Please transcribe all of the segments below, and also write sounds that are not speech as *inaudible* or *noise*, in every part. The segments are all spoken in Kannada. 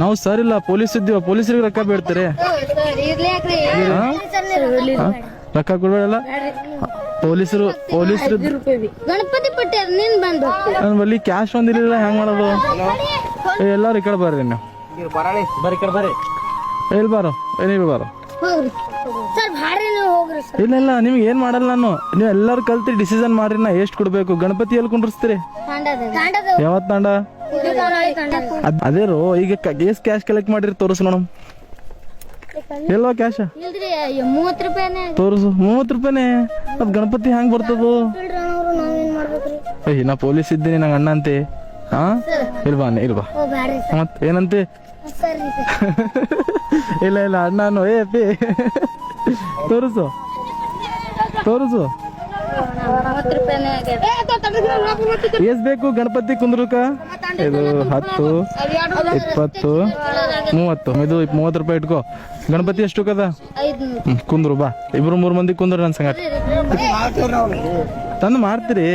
ನಾವು ಸರ್ ಇಲ್ಲ ಪೊಲೀಸ್ ಇದ್ದೀವ ಪೊಲೀಸರಿಗೆ ರೊಕ್ಕ ಬೇಡ್ತಾರೆ? ರೊಕ್ಕ ಕೊಡ್ಬೇಡಲ್ಲ? ಪೊಲೀಸರು ಪೊಲೀಸರು ಗಣಪತಿ ಪಟ್ಟ್ಯಾರ ನೀನ್ ಬಂದು. ನನ್ನ ಬಲ್ಲಿ ಕ್ಯಾಶ್ ಒಂದಿರಲಿಲ್ಲ ಹೆಂಗ್ ಮಾಡೋದು? ಏ, ಎಲ್ಲಾರು ಈ ಕಡೆ ಬರ್ರಿ ನೀವು. ಬರ್ರಿ ಕಡೆ ಬರ್ರಿ. ಎಲ್ಲಿ ಬಾರೋ. ಬಾರೋ. ಇಲ್ಲ ಇಲ್ಲ ನಿಮ್ಗೆ ಏನ್ ಮಾಡಲ್ಲ ನಾನು. ನೀವು ಎಲ್ಲಾರು ಕಲ್ತಿ ಡಿಸಿಷನ್ ಮಾಡ್ರಿ ನಾ ಎಷ್ಟು ಕೊಡ್ಬೇಕು? ಗಣಪತಿ ಎಲ್ಲಿ ಕುಂಡ್ರಿಸ್ತೀರಿ? ಯಾವತ್ತಾಂಡ ತಾಂಡದ ಯಾವತ್ ತಾಂಡ? ಅದ್- ರೋ ಈಗ ಗೇಸ್ ಕ್ಯಾಶ್ ಕಲೆಕ್ಟ್ ಮಾಡಿರಿ ತೋರಿಸು ನೋಡಮ್. ಎಲ್ಲೋ ಕ್ಯಾಶ ಇಲ್ರಿ ಮೂವತ್ ರೂಪಾಯಿನೇ. ತೋರಿಸು ಮೂವತ್ತು ರೂಪಾಯಿನೇ? ಅದ್ ಗಣಪತಿ ಹೆಂಗ್ ಬರ್ತದು? ಏಯ್ ನಾ ಪೊಲೀಸ್ ಇದ್ದೀನಿ ನಂಗೆ ಅಣ್ಣ ಅಂತೆ. ಹಾ? ಇಲ್ವಾ ಅಣ್ಣ ಬ್ಯಾಡ್ರಿ ಮತ್ ಏನಂತೆ? *laughs* ಇಲ್ಲ ಇಲ್ಲ ಅಣ್ಣನು ಏ ತೋರಿಸು. ತೋರಿಸು. ಎಸ್ ಬೇಕು ಗಣಪತಿ ಕುಂದ್ರಕ? ಇದು ಹತ್ತು ಇಪ್ಪತ್ತು ಮೂವತ್ತು. ಇದು ಮೂವತ್ತು ರೂಪಾಯಿ ಇಟ್ಕೋ. ಗಣಪತಿ ಎಷ್ಟು ಕದ ಕುಂದ್ರು ಬಾ. ಇಬ್ರು ಮೂರು ಮಂದಿ ಕುಂದ್ರು ನನ್ ಸಂಗಟ ತಂದು ಮಾಡ್ತೀರಿ.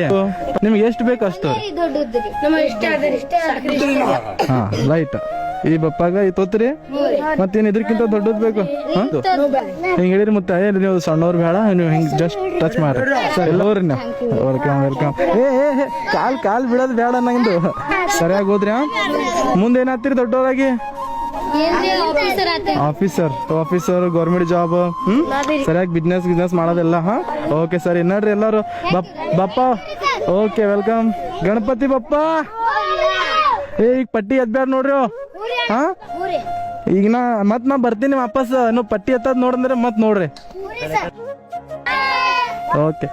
ನಿಮ್ಗೆ ಎಷ್ಟು ಬೇಕು ಅಷ್ಟು? ಹಾ ಲೈಟ್ ಈ ಬಪ್ಪಾಗ, ಈ ತೋತ್ರಿ? ಮತ್ತೇನು ಇದ್ರಕ್ಕಿಂತ ದೊಡ್ಡದ್ ಬೇಕು? ಹಿಂಗ ಹೇಳಿರಿ ಮತ್ತೆ ಏನು ನೀವು ಸಣ್ಣವ್ರು ಬೇಡ, ನೀವು ಹಿಂಗ್ ಜಸ್ಟ್ ಟಚ್ ಮಾಡ್ರಿ. ಎಲ್ಲವ್ರಿ ನೀವು. ವೆಲ್ಕಮ್ ವೆಲ್ಕಮ್ ಏ ಏ ಕಾಲ್ ಕಾಲ್ ಬಿಡೋದು ಬೇಡ ನಂದು. ಸರಿಯಾಗಿ ಹೋದ್ರಿ? ಮುಂದೆ ದೊಡ್ಡವರಾಗಿ? Officer officer government job hmm? ಸರಿಯಾಗಿ ಬಿಸ್ನೆಸ್ ಬಿಸ್ನೆಸ್ ಮಾಡೋದೆಲ್ಲ, ಹಾ? ಓಕೆ ಸರಿ. ನಡ್ರಿ ಎಲ್ಲರೂ. ಬಪ್, ಬಪ್ಪ ಓಕೆ ವೆಲ್ಕಮ್ ಗಣಪತಿ ಬಪ್ಪ! ಏ, ಈಗ ಪಟ್ಟಿ ಎದ್ಬ್ಯಾಡ ನೋಡ್ರಿ. ಹಾ? ಈಗ ನಾ ಮತ್ ನಾ ಬರ್ತೀನಿ ವಾಪಸ್. ನೀವು ಪಟ್ಟಿ ಎತ್ತದ್ ನೋಡಂದ್ರೆ ಮತ್ ನೋಡ್ರಿ. ಓಕೆ.